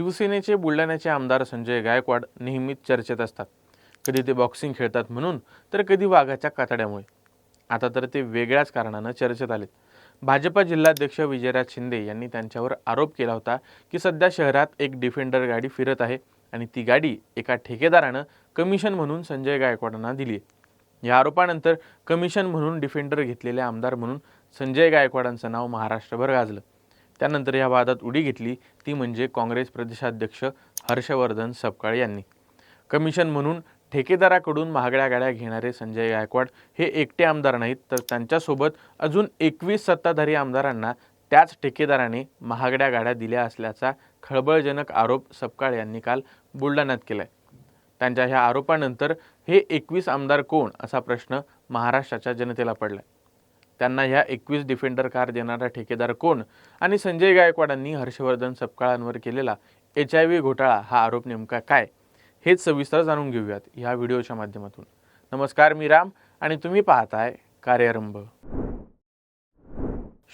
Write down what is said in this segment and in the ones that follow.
शिवसेनेचे बुलढाण्याचे आमदार संजय गायकवाड नेहमीच चर्चेत असतात. कधी ते बॉक्सिंग खेळतात म्हणून तर कधी वाघाच्या कातड्यामुळे. आता तर ते वेगळ्याच कारणानं चर्चेत आलेत. भाजपा जिल्हाध्यक्ष विजयराज शिंदे यांनी त्यांच्यावर आरोप केला होता की सध्या शहरात एक डिफेंडर गाडी फिरत आहे आणि ती गाडी एका ठेकेदारानं कमिशन म्हणून संजय गायकवाडांना दिली आहे. या आरोपानंतर कमिशन म्हणून डिफेंडर घेतलेले आमदार म्हणून संजय गायकवाडांचं नाव महाराष्ट्रभर गाजलं. त्यानंतर या वादात उडी घेतली. ती म्हणजे काँग्रेस प्रदेशाध्यक्ष हर्षवर्धन सपकाळ यांनी. कमिशन म्हणून ठेकेदाराकडून महागड्या गाड्या घेणारे संजय गायकवाड हे एकटे आमदार नाहीत तर त्यांच्यासोबत अजून एकवीस सत्ताधारी आमदारांना त्याच ठेकेदाराने महागड्या गाड्या दिल्या असल्याचा खळबळजनक आरोप सपकाळ यांनी काल बुलढाण्यात केला आहे त्यांच्या ह्या आरोपानंतर हे एकवीस आमदार कोण असा प्रश्न महाराष्ट्राच्या जनतेला पडलाय. त्यांना ह्या एकवीस डिफेंडर कार देणारा ठेकेदार कोण? आणि संजय गायकवाडांनी हर्षवर्धन सपकाळांवर केलेला एच आय व्ही घोटाळा हा आरोप नेमका काय? हेच सविस्तर जाणून घेऊयात ह्या व्हिडिओच्या माध्यमातून. नमस्कार मी राम आणि तुम्ही पाहताय कार्यारंभ.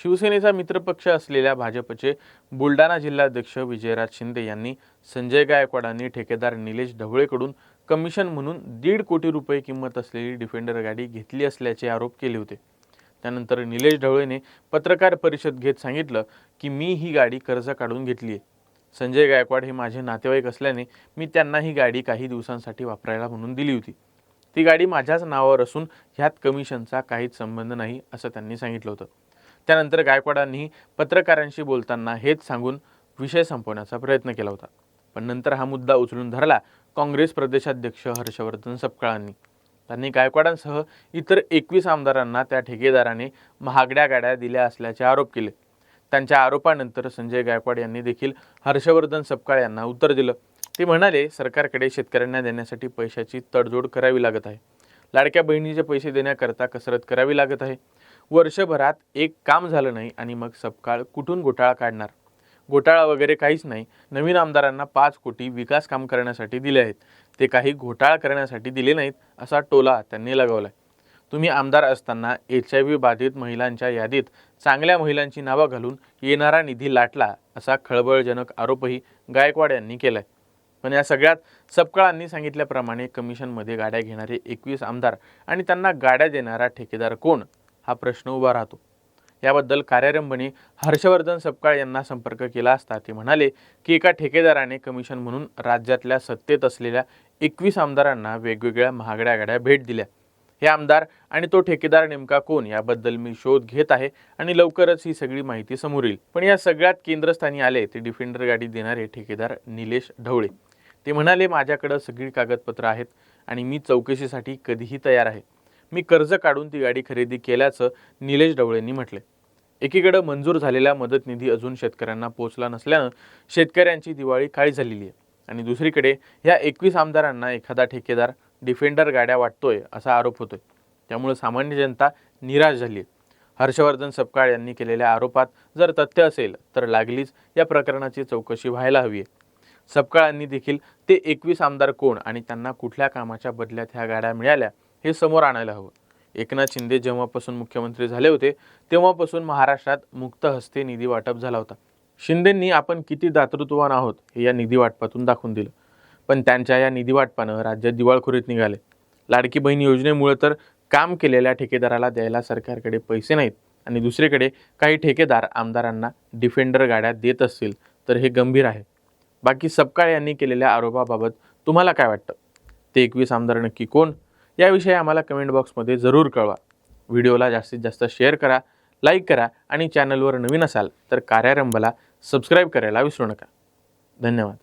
शिवसेनेचा मित्रपक्ष असलेल्या भाजपचे बुलढाणा जिल्हाध्यक्ष विजयराज शिंदे यांनी संजय गायकवाडांनी ठेकेदार निलेश ढवळेकडून कमिशन म्हणून दीड कोटी रुपये किंमत असलेली डिफेंडर गाडी घेतली असल्याचे आरोप केले होते. त्यानंतर निलेश ढवळेने पत्रकार परिषद घेत सांगितलं की मी ही गाडी कर्ज काढून घेतली आहे. संजय गायकवाड हे माझे नातेवाईक असल्याने मी त्यांना ही गाडी काही दिवसांसाठी वापरायला म्हणून दिली होती. ती गाडी माझ्याच नावावर असून ह्यात कमिशनचा काहीच संबंध नाही असं त्यांनी सांगितलं होतं. त्यानंतर गायकवाडांनी पत्रकारांशी बोलताना हेच सांगून विषय संपवण्याचा प्रयत्न केला होता. पण नंतर हा मुद्दा उचलून धरला. काँग्रेस प्रदेशाध्यक्ष हर्षवर्धन सपकाळांनी. त्यांनी गायकवाडांसह इतर एकवीस आमदारांना त्या ठेकेदाराने महागड्या गाड्या दिल्या असल्याचे आरोप केले. त्यांच्या आरोपानंतर संजय गायकवाड यांनी देखील हर्षवर्धन सपकाळ यांना उत्तर दिलं. ते म्हणाले सरकारकडे शेतकऱ्यांना देण्यासाठी पैशाची तडजोड करावी लागत आहे. लाडक्या बहिणीचे पैसे देण्याकरता कसरत करावी लागत आहे. वर्षभरात एक काम झालं नाही आणि मग सपकाळ कुठून घोटाळा काढणार? घोटाळा वगैरे काहीच नाही. नवीन आमदारांना पाच कोटी विकास काम करण्यासाठी दिले आहेत. ते काही घोटाळा करण्यासाठी दिले नाहीत असा टोला त्यांनी लगावला तुम्ही आमदार असताना एच आय व्ही बाधित महिलांच्या यादीत चांगल्या महिलांची नावं घालून येणारा निधी लाटला असा खळबळजनक आरोपही गायकवाड यांनी केला आहे पण या सगळ्यात सपकाळांनी सांगितल्याप्रमाणे कमिशनमध्ये गाड्या घेणारे एकवीस आमदार आणि त्यांना गाड्या देणारा ठेकेदार कोण? हा प्रश्न उभा राहतो. याबद्दल कार्यारंभणी हर्षवर्धन सपकाळ यांना संपर्क केला असता ते म्हणाले की एका ठेकेदाराने कमिशन म्हणून राज्यातल्या सत्तेत असलेल्या एकवीस आमदारांना वेगवेगळ्या महागड्या गाड्या भेट दिल्या. हे आमदार आणि तो ठेकेदार नेमका कोण याबद्दल मी शोध घेत आहे आणि लवकरच ही सगळी माहिती समोर येईल. पण या सगळ्यात केंद्रस्थानी आले ते डिफेंडर गाडी देणारे ठेकेदार निलेश ढवळे. ते म्हणाले माझ्याकडं सगळी कागदपत्रं आहेत आणि मी चौकशीसाठी कधीही तयार आहे. मी कर्ज काढून ती गाडी खरेदी केल्याचं निलेश ढवळेंनी म्हटले एकीकडं मंजूर झालेला मदत निधी अजून शेतकऱ्यांना पोहोचला नसल्यानं शेतकऱ्यांची दिवाळी काळी झालेली आहे आणि दुसरीकडे ह्या एकवीस आमदारांना एखादा ठेकेदार डिफेंडर गाड्या वाटतोय असा आरोप होतोय. त्यामुळे सामान्य जनता निराश झाली आहे हर्षवर्धन सपकाळ यांनी केलेल्या आरोपात जर तथ्य असेल तर लागलीच या प्रकरणाची चौकशी व्हायला हवी आहे सपकाळांनी देखील ते एकवीस आमदार कोण आणि त्यांना कुठल्या कामाच्या बदल्यात ह्या गाड्या मिळाल्या हे समोर आणायला हवं. एकनाथ शिंदे जेव्हापासून मुख्यमंत्री झाले होते तेव्हापासून महाराष्ट्रात मुक्त हस्ते निधी वाटप झाला होता. शिंदेंनी आपण किती दातृत्ववान आहोत हे या निधी वाटपातून दाखवून दिलं. पण त्यांच्या या निधी वाटपानं राज्यात दिवाळखोरीत निघाले. लाडकी बहीण योजनेमुळे तर काम केलेल्या ठेकेदाराला द्यायला सरकारकडे पैसे नाहीत आणि दुसरीकडे काही ठेकेदार आमदारांना डिफेंडर गाड्या देत असतील तर हे गंभीर आहे. बाकी सपकाळ यांनी केलेल्या आरोपाबाबत तुम्हाला काय वाटतं? ते एकवीस आमदार नक्की कोण? याविषयी आम्हाला कमेंट बॉक्समध्ये जरूर कळवा. व्हिडिओला जास्तीत जास्त शेअर करा लाईक करा आणि चॅनलवर नवीन असाल तर कार्यारंभला सबस्क्राईब करायला विसरू नका. धन्यवाद.